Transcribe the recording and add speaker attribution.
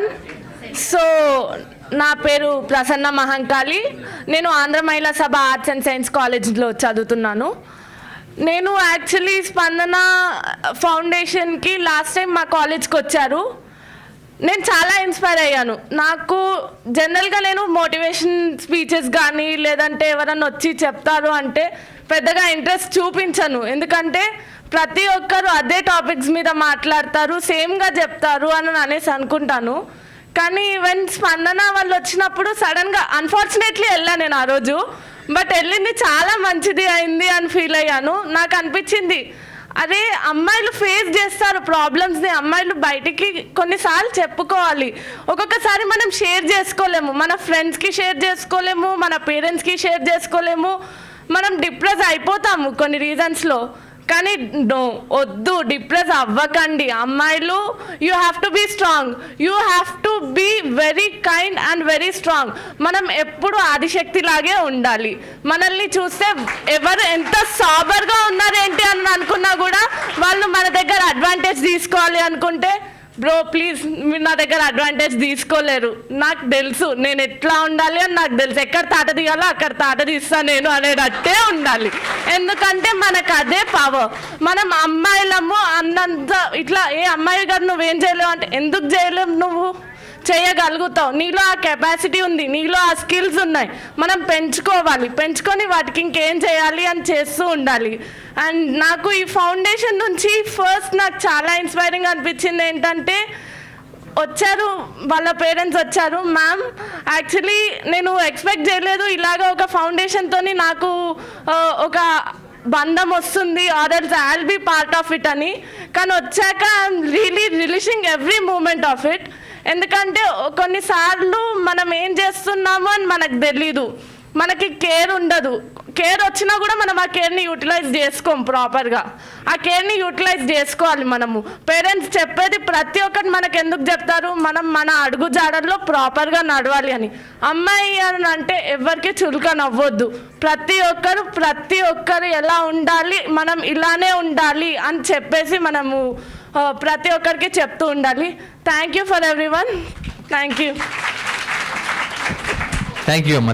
Speaker 1: Everyone so నా పేరు ప్రసన్న మహంకాళి. నేను ఆంధ్ర మహిళా సభ ఆర్ట్స్ అండ్ సైన్స్ కాలేజ్లో చదువుతున్నాను. నేను యాక్చువల్లీ స్పందన ఫౌండేషన్కి లాస్ట్ టైం మా కాలేజ్కి వచ్చారు. నేను చాలా ఇన్స్పైర్ అయ్యాను. నాకు జనరల్గా నేను మోటివేషన్ స్పీచెస్ కానీ లేదంటే ఎవరన్నా వచ్చి చెప్తారు అంటే పెద్దగా ఇంట్రెస్ట్ చూపించను. ఎందుకంటే ప్రతి ఒక్కరు అదే టాపిక్స్ మీద మాట్లాడతారు సేమ్గా చెప్తారు అని అనేసి అనుకుంటాను. కానీ ఈవెన్ స్పందన వాళ్ళు వచ్చినప్పుడు సడన్గా అన్ఫార్చునేట్లీ వెళ్ళాను నేను ఆ రోజు. బట్ వెళ్ళింది చాలా మంచిది అయింది అని ఫీల్ అయ్యాను. నాకు అనిపించింది అదే అమ్మాయిలు ఫేస్ చేస్తారు ప్రాబ్లమ్స్ని అమ్మాయిలు బయటికి కొన్నిసార్లు చెప్పుకోవాలి. ఒక్కొక్కసారి మనం షేర్ చేసుకోలేము. మన ఫ్రెండ్స్కి షేర్ చేసుకోలేము మన పేరెంట్స్కి షేర్ చేసుకోలేము. మనం డిప్రెస్ అయిపోతాము కొన్ని రీజన్స్లో కానీ నో వద్దు డిప్రెస్ అవ్వకండి. అమ్మాయిలు you have to be strong you have to be very kind and very strong మనం ఎప్పుడు ఆదిశక్తి లాగే ఉండాలి. మనల్ని చూస్తే ఎవరు ఎంత సాబర్గా ఉన్నారేంటి అని అనుకున్నా కూడా వాళ్ళు మన దగ్గర అడ్వాంటేజ్ తీసుకోవాలి అనుకుంటే బ్రో ప్లీజ్ మీరు నా దగ్గర అడ్వాంటేజ్ తీసుకోలేరు. నాకు తెలుసు నేను ఎట్లా ఉండాలి అని నాకు తెలుసు. ఎక్కడ తాట తీయాలో అక్కడ తాట తీస్తా నేను అనేటట్టే ఉండాలి. ఎందుకంటే మనకు అదే పవర్ మనం అమ్మాయిలము అన్నంత ఇట్లా ఏ అమ్మాయి గారు నువ్వేం చేయలేవు అంటే ఎందుకు చేయలేవు నువ్వు? చేయగలుగుతావు. నీలో ఆ కెపాసిటీ ఉంది నీలో ఆ స్కిల్స్ ఉన్నాయి. మనం పెంచుకోవాలి. పెంచుకొని వాటికి ఇంకేం చేయాలి అని చేస్తూ ఉండాలి. అండ్ నాకు ఈ ఫౌండేషన్ నుంచి ఫస్ట్ నాకు చాలా ఇన్స్పైరింగ్ అనిపించింది ఏంటంటే వచ్చారు వాళ్ళ పేరెంట్స్ వచ్చారు. మ్యామ్ యాక్చువల్లీ నేను ఎక్స్పెక్ట్ చేయలేదు. ఇలాగ ఒక ఫౌండేషన్తోని నాకు ఒక బంధం వస్తుంది orders I'll be part of it అని. కానీ వచ్చాక I'm really relishing every moment of it ఎందుకంటే కొన్నిసార్లు మనం ఏం చేస్తున్నామో అని మనకు తెలీదు. మనకి కేర్ ఉండదు. కేర్ వచ్చినా కూడా మనం ఆ కేర్ని యూటిలైజ్ చేసుకోం ప్రాపర్గా ఆ కేర్ని యూటిలైజ్ చేసుకోవాలి మనము. పేరెంట్స్ చెప్పేది ప్రతి ఒక్కటి మనకు ఎందుకు చెప్తారు? మనం మన అడుగు జాడల్లో ప్రాపర్గా నడవాలి అని. అమ్మాయి అని అంటే ఎవరికి చులక నవ్వద్దు. ప్రతి ఒక్కరు ప్రతి ఒక్కరు ఎలా ఉండాలి మనం ఇలానే ఉండాలి అని చెప్పేసి మనము ప్రతి ఒక్కరికి చెప్తూ ఉండాలి. Thank you for everyone thank you
Speaker 2: thank you అమ్మ.